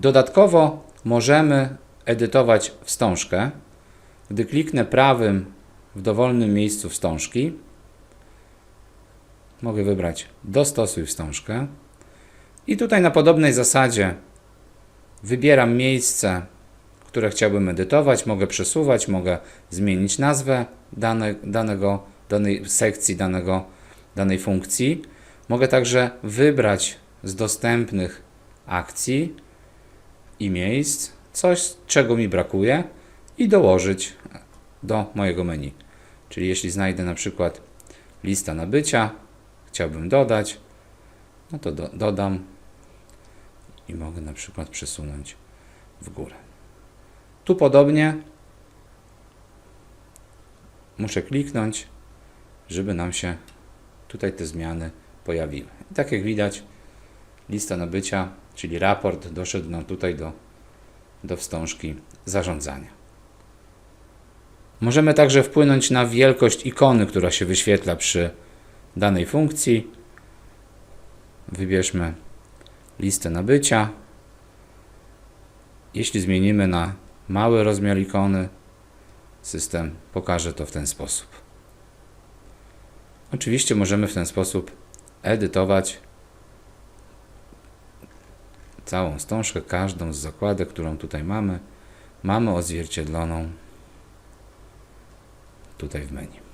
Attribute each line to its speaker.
Speaker 1: Dodatkowo możemy edytować wstążkę. Gdy kliknę prawym w dowolnym miejscu wstążki, mogę wybrać dostosuj wstążkę i tutaj na podobnej zasadzie wybieram miejsce, które chciałbym edytować, mogę przesuwać, mogę zmienić nazwę dane, danego, danej sekcji, danego, danej funkcji. Mogę także wybrać z dostępnych akcji i miejsc coś, czego mi brakuje i dołożyć do mojego menu. Czyli jeśli znajdę na przykład lista nabycia, chciałbym dodać, no to do, dodam i mogę na przykład przesunąć w górę. Tu podobnie muszę kliknąć, żeby nam się tutaj te zmiany pojawiły. I tak jak widać, lista nabycia, czyli raport, doszedł nam tutaj do, do wstążki zarządzania. Możemy także wpłynąć na wielkość ikony, która się wyświetla przy danej funkcji. Wybierzmy listę nabycia. Jeśli zmienimy na mały rozmiar ikony, system pokaże to w ten sposób. Oczywiście możemy w ten sposób edytować całą wstążkę, każdą z zakładek, którą tutaj mamy. Mamy odzwierciedloną tutaj w menu.